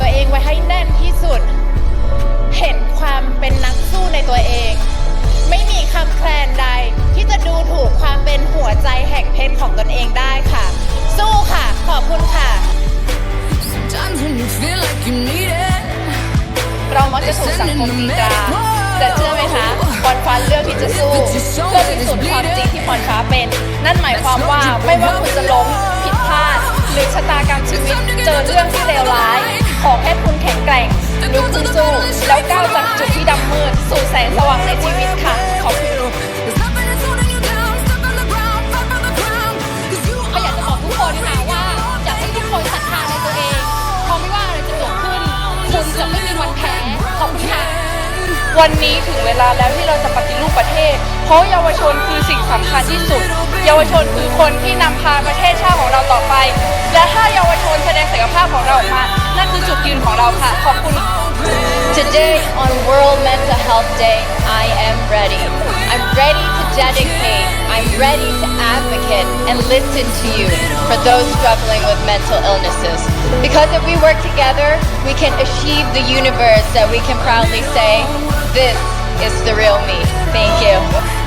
ตัวเองไว้ให้แน่นที่สุด เห็นความเป็นนักสู้ในตัวเอง ไม่มีคำแคลนใดที่จะดูถูกความเป็นหัวใจแห่งเพชรของตนเองได้ค่ะ สู้ค่ะ ขอบคุณค่ะ Sometimes when you feel like you need it. เรามักจะถูกสังคมตีตราแต่เชื่อไหมคะพรฟ้าเลือกที่จะสู้เพื่อพิสูจน์ความจริงที่พรฟ้าเป็น นั่นหมายความว่าไม่ว่าคุณจะล้มผิดพลาด หรือชะตากรรมชีวิตเจอเรื่องที่เลวร้าย วันนี้ถึงเวลาแล้วที่เราจะปฏิรูปประเทศ เพราะเยาวชนคือสิ่งสำคัญที่สุด เยาวชนคือคนที่นำพาประเทศชาติของเราต่อไป และถ้าเยาวชนแสดงศักยภาพของเราออกมา นั่นคือจุดยืนของเราค่ะ ขอบคุณ Today on World Mental Health Day, I am ready. I'm ready to dedicate, I'm ready to advocate and listen to you for those struggling with mental illnesses. Because if we work together, we can achieve the universe that we can proudly say, This is the real me. Thank you.